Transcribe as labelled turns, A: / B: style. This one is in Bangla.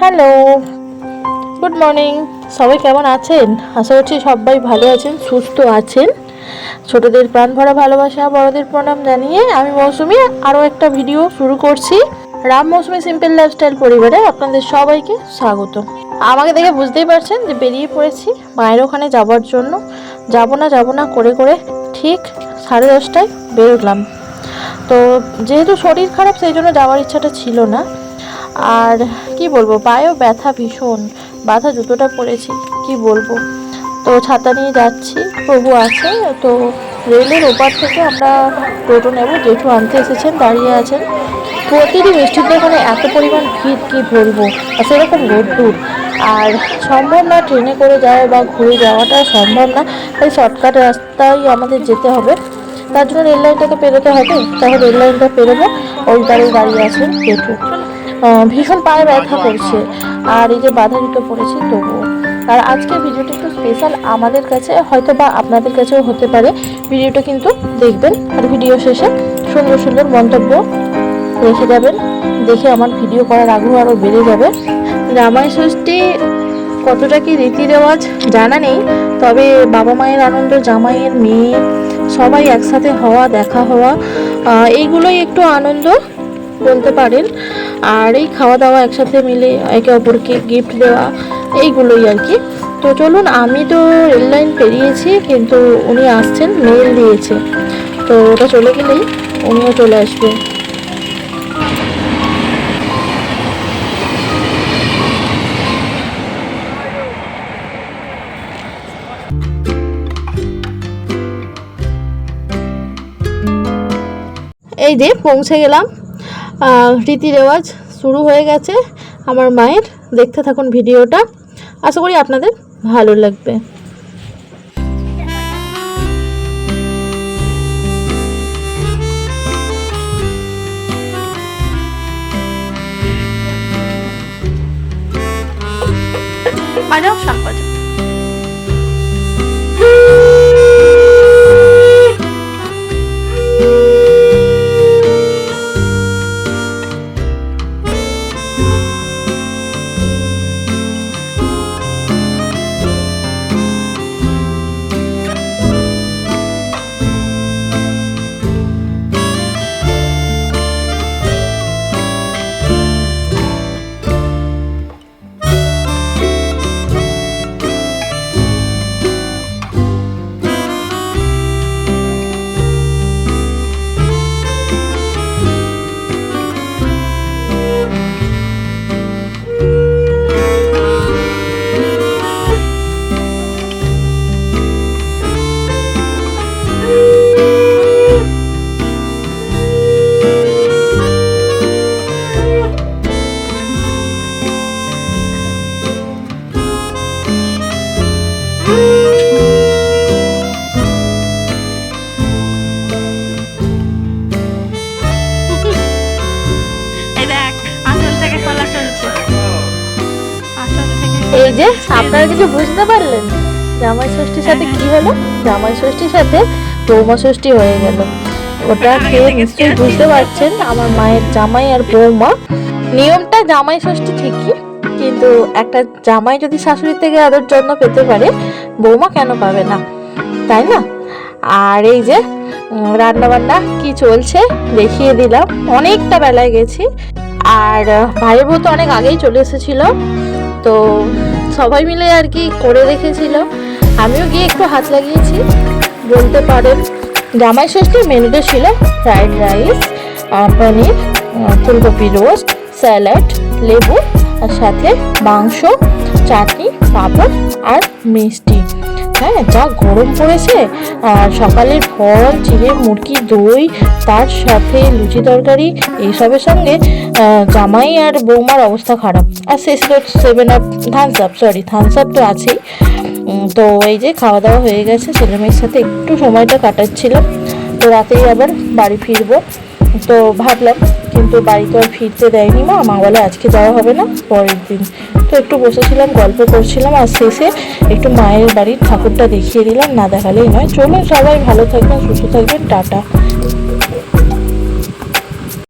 A: হ্যালো গুড মর্নিং সবাই কেমন আছেন? আশা করছি সবাই ভালো আছেন, সুস্থ আছেন। ছোটদের প্রাণ ভরা ভালোবাসা, বড়দের প্রণাম জানিয়ে আমি মৌসুমি আরও একটা ভিডিও শুরু করছি। রাম মৌসুমি সিম্পল লাইফস্টাইল পরিবারে আপনাদের সবাইকে স্বাগত। আমাকে দেখে বুঝতেই পারছেন যে বেরিয়ে পড়েছি মায়ের ওখানে যাওয়ার জন্য। যাব না যাব না করে করে ঠিক সাড়ে দশটায় বেরোলাম। তো যেহেতু শরীর খারাপ, সেই জন্য যাওয়ার ইচ্ছাটা ছিল না। আর কি বলব, পায়েও ব্যথা ভীষণ, বাধা জুতোটা পরেছি কি বলব। তো ছাতা নিয়ে যাচ্ছি, প্রভু আছে, তো রেলের ওপার থেকে আমরা টোটো নেব, জেঠু আনতে এসেছেন, দাঁড়িয়ে আছেন। প্রতিটি মিষ্টির দোকানে এত পরিমাণ ভিড় কি বলব, আর সেরকম রোদ্দুর। আর সম্ভব না ট্রেনে করে যাওয়া বা ঘুরে যাওয়াটা সম্ভব না, তাই শর্টকাট রাস্তায় আমাদের যেতে হবে। তার জন্য রেল লাইনটাকে পেরোতে হবে, তাহলে রেল লাইনটা পেরোবো। ওই দাঁড়িয়ে দাঁড়িয়ে আছেন জেঠু। ভীষণ পায়ে ব্যথা করছে। আর এই যে বাধা দিতে পড়েছি, তবুও। আর আজকে ভিডিওটা একটু স্পেশাল আমাদের কাছে হয়তো বা আপনাদের কাছেও হতে পারে। ভিডিওটা কিন্তু দেখবেন আর ভিডিও শেষে সুন্দর সুন্দর মন্তব্য রেখে যাবেন। দেখে আমার ভিডিও করার আগ্রহ আরও বেড়ে যাবে। জামাই ষষ্ঠী কতটা কি রীতি রেওয়াজ জানা নেই, তবে বাবা মায়ের আনন্দ, জামাইয়ের মেয়ে, সবাই একসাথে হওয়া, দেখা হওয়া এইগুলোই একটু আনন্দ বলতে পারেন। আর এই খাওয়া দাওয়া একসাথে মিলে একে অপরকে গিফট দেওয়া, এইগুলোই আর কি। তো চলুন, আমি তো রেল লাইন পেরিয়েছি, কিন্তু উনি আসছেন মেল দিয়েছে। তো ওটা চলে গেলেই উনিও চলে আসবে। এই যে পৌঁছে গেলাম। রীতি রেওয়াজ শুরু হয়ে গেছে আমার মায়ের। দেখতে থাকুন ভিডিওটা। আশা করি আপনাদের ভালো লাগবে। শাক বাজাও।
B: এই
A: যে আপনারা কিছু বুঝতে পারলেন? জামাই ষষ্ঠীর সাথে কি হলো? জামাই ষষ্ঠীর সাথে বৌমা ষষ্ঠী হয়ে গেল। ওটা খেয়ে নিশ্চয়ই বুঝতে পারছেন আমার মায়ের জামাই আর বৌমা। নিয়মটা জামাই ষষ্ঠী ঠিকই কিন্তু একটা জামাই যদি শাশুড়ি থেকে আদর যত্ন পেতে পারে বৌমা কেন পাবে না? তাই না? আর এই যে রান্না বান্না কি চলছে দেখিয়ে দিলাম। অনেকটা বেলায় গেছি। আর ভাইয়ের বউ তো অনেক আগেই চলে এসেছিল। তো সবাই মিলে আর কি করে রেখেছিল। আমিও গিয়ে একটু হাত লাগিয়েছি। বলতে পারেন, জামাই ষষ্ঠীর মেনুতে ছিল ফ্রাইড রাইস পনির ফুলকপি রোস্ট, স্যালাড, লেবু, আর সাথে মাংস, চাটনি, পাঁপড় আর মিষ্টি। হ্যাঁ যা গরম পড়েছে। আর সকালের ফল, চিড়ে, মুরগি, দই, তার সাথে লুচি তরকারি, এইসবের সঙ্গে জামাই আর বৌমার অবস্থা খারাপ। আর শেষ seven up Thums Up sorry Thums Up তো আছেই। তো এই যে খাওয়া দাওয়া হয়ে গেছে, ছেলে মেয়ের সাথে একটু সময়টা কাটাচ্ছিলাম। তো রাতেই আবার বাড়ি ফিরবো। তো ভাবলাম, কিন্তু বাড়িতে আর ফিরতে দেয়নি মা। মা বলে আজকে যাওয়া হবে না, পরের দিন। তো একটু বসেছিলাম, গল্প করছিলাম আর শেষে একটু মায়ের বাড়ির ঠাকুরটা দেখিয়ে দিলাম। না দেখালেই নয়। চলুন সবাই ভালো থাকবেন, সুস্থ থাকবেন। টাটা।